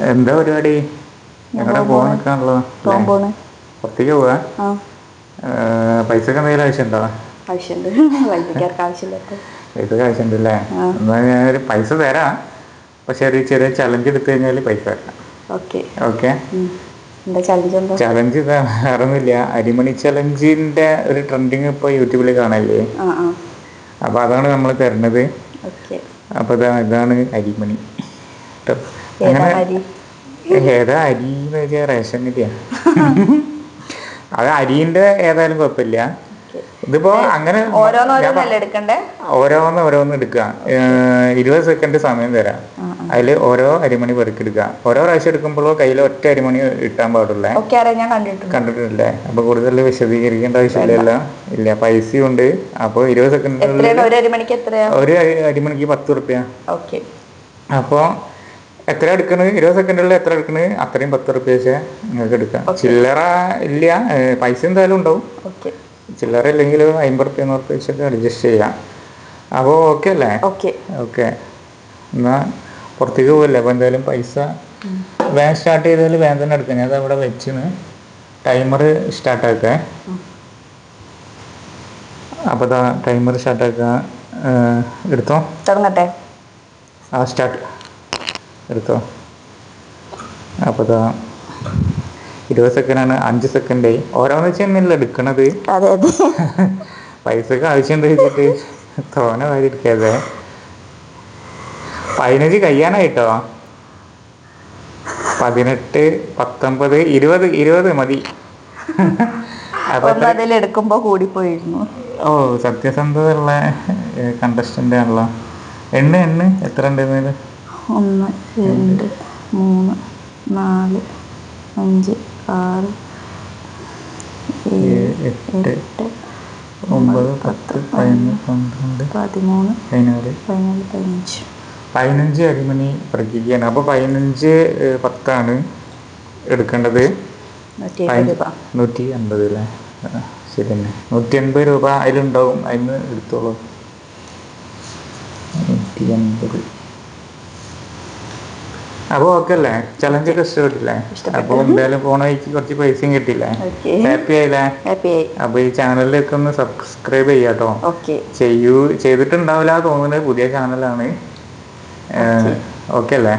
എന്താ പരിപാടി? എവിടെ പോകാൻ നിൽക്കാണല്ലോ പുറത്തേക്ക് പോവാ? പൈസ ഒക്കെ എന്തെങ്കിലും ആവശ്യമുണ്ടോ ആവശ്യമുണ്ട് വൈദ്യുതിക്കാർക്ക് ആവശ്യമില്ലാത്ത പൈസക്ക് ആവശ്യമുണ്ടല്ലേ ആ. എന്നാൽ ഞാനൊരു പൈസ തരാം. പക്ഷെ ഒരു ചെറിയ ചലഞ്ച് എടുത്തു കഴിഞ്ഞാൽ പൈസ തരാം. ഓക്കെ. ഓക്കെ? ചലഞ്ച് വേറൊന്നുമില്ല. അരിമണി ചലഞ്ചിന്റെ ഒരു ട്രെൻഡിങ് ഇപ്പൊ യൂട്യൂബിൽ കാണല്ലേ? അപ്പൊ അതാണ് നമ്മൾ തരണത്. അപ്പൊ ഇതാണ് അരിമണി. ട്ടോ. ഏതാ അങ്ങനെ അരി? ഏതാ അരി എന്ന് വെച്ചാൽ റേഷൻ കിട്ടിയാ അത് അരിന്റെ ഏതായാലും കുഴപ്പമില്ല. ഇതിപ്പോ അങ്ങനെ ഓരോന്ന് ഓരോന്ന് എടുക്കുക ഇരുപത് സെക്കൻഡ് സമയം തരാം. അതിൽ ഓരോ അരിമണി പെറുക്കിയെടുക്കുക ഓരോ പ്രാവശ്യം എടുക്കുമ്പോഴോ കയ്യിൽ ഒറ്റ അരിമണി ഇട്ടാൻ പാടുള്ളേ. കണ്ടിട്ടില്ലേ? അപ്പൊ കൂടുതൽ വിശദീകരിക്കേണ്ട ആവശ്യമില്ലല്ലോ. ഇല്ല പൈസയും ഉണ്ട് അപ്പൊ ഇരുപത് സെക്കൻഡിനുള്ളിൽ എത്രയാണ്? ഒരു അരിമണിക്ക് പത്ത് റുപ്യ ഓക്കെ. അപ്പോ എത്ര എടുക്കണത്? ഇരുപത് സെക്കൻഡിൽ എത്ര എടുക്കണത്? അത്രയും പത്ത് റുപ്യ വെച്ച് നിങ്ങൾക്ക് എടുക്കാം. ചില്ലറ ഇല്ല. പൈസ എന്തായാലും ഉണ്ടാവും. ചില്ലറ ഇല്ലെങ്കിൽ അമ്പത് റുപ്യ നൂറ് റുപ്യ വെച്ചൊക്കെ അഡ്ജസ്റ്റ് ചെയ്യാം. അപ്പോൾ ഓക്കെ അല്ലേ? ഓക്കെ. ഓക്കെ എന്നാ പുറത്തേക്ക് പോകല്ലേ അപ്പോൾ എന്തായാലും പൈസ വേഗം സ്റ്റാർട്ട് ചെയ്താൽ വേഗം തന്നെ എടുക്കാം. ഞാൻ അവിടെ വെച്ചിന്. ടൈമർ സ്റ്റാർട്ടാക്കേ അപ്പോൾ ടൈമർ സ്റ്റാർട്ടാക്കുക എടുത്തോ? തുടങ്ങട്ടെ. ആ സ്റ്റാർട്ട് എടുത്തോ. അപ്പോൾ ഇതാ ഇരുപത് സെക്കൻഡാണ് അഞ്ച് സെക്കൻഡ് ഓരോന്ന് വെച്ചെന്നല്ല എടുക്കണത്. അതെ അതെ. പൈസക്ക് ആവശ്യമുണ്ട് വെച്ചിട്ട് തോന വാരി എടുക്കാതെ പതിനഞ്ച് കഴിയാനായിട്ടോ പതിനെട്ട് പത്തൊമ്പത് ഇരുപത് ഇരുപത് മതി. അപ്പൊ കൂടി പോയിരുന്നു എടുക്കുമ്പോ കൂടിപ്പോയിരുന്നു. ഓ സത്യസന്ധതയുള്ള കണ്ടസ്റ്റന്റ് ആണല്ലോ. എണ്ണ എണ്ണ. എത്ര ഉണ്ട് ഇതിൽ? ഒന്ന് രണ്ട് മൂന്ന് നാല് അഞ്ച് ആറ് ഏഴ് എട്ട് ഒമ്പത് പത്ത് പതിനൊന്ന് പന്ത്രണ്ട് പതിമൂന്ന് പതിനാല്. പതിനാല് പതിനഞ്ച്. പതിനഞ്ച് അരിമണി പ്രഖ്യാപിക്കുകയാണ് അപ്പോൾ പതിനഞ്ച് പത്താണ് എടുക്കേണ്ടത്. നൂറ്റി അൻപത് അല്ലേ? ശരി തന്നെ. നൂറ്റി അൻപത് രൂപ അതിലുണ്ടാവും. അതിന് എടുത്തോളൂ. നൂറ്റി അൻപത് അപ്പോൾ ഓക്കെ അല്ലേ ചലഞ്ച് ഒക്കെ ഇഷ്ടപ്പെട്ടില്ലേ? അപ്പൊ എന്തായാലും പോണ വഴിക്ക് കുറച്ച് പൈസയും കിട്ടിയില്ലേ? ഓക്കെ. ഹാപ്പി ആയില്ലേ? അപ്പൊ ഈ ചാനലിലേക്ക് ഒന്ന് സബ്സ്ക്രൈബ് ചെയ്യാട്ടോ ചെയ്യൂ. ചെയ്തിട്ടുണ്ടാവില്ല തോന്നുന്നത് പുതിയ ചാനലാണ് ഓക്കെ. അല്ലേ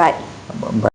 ബൈ അപ്പം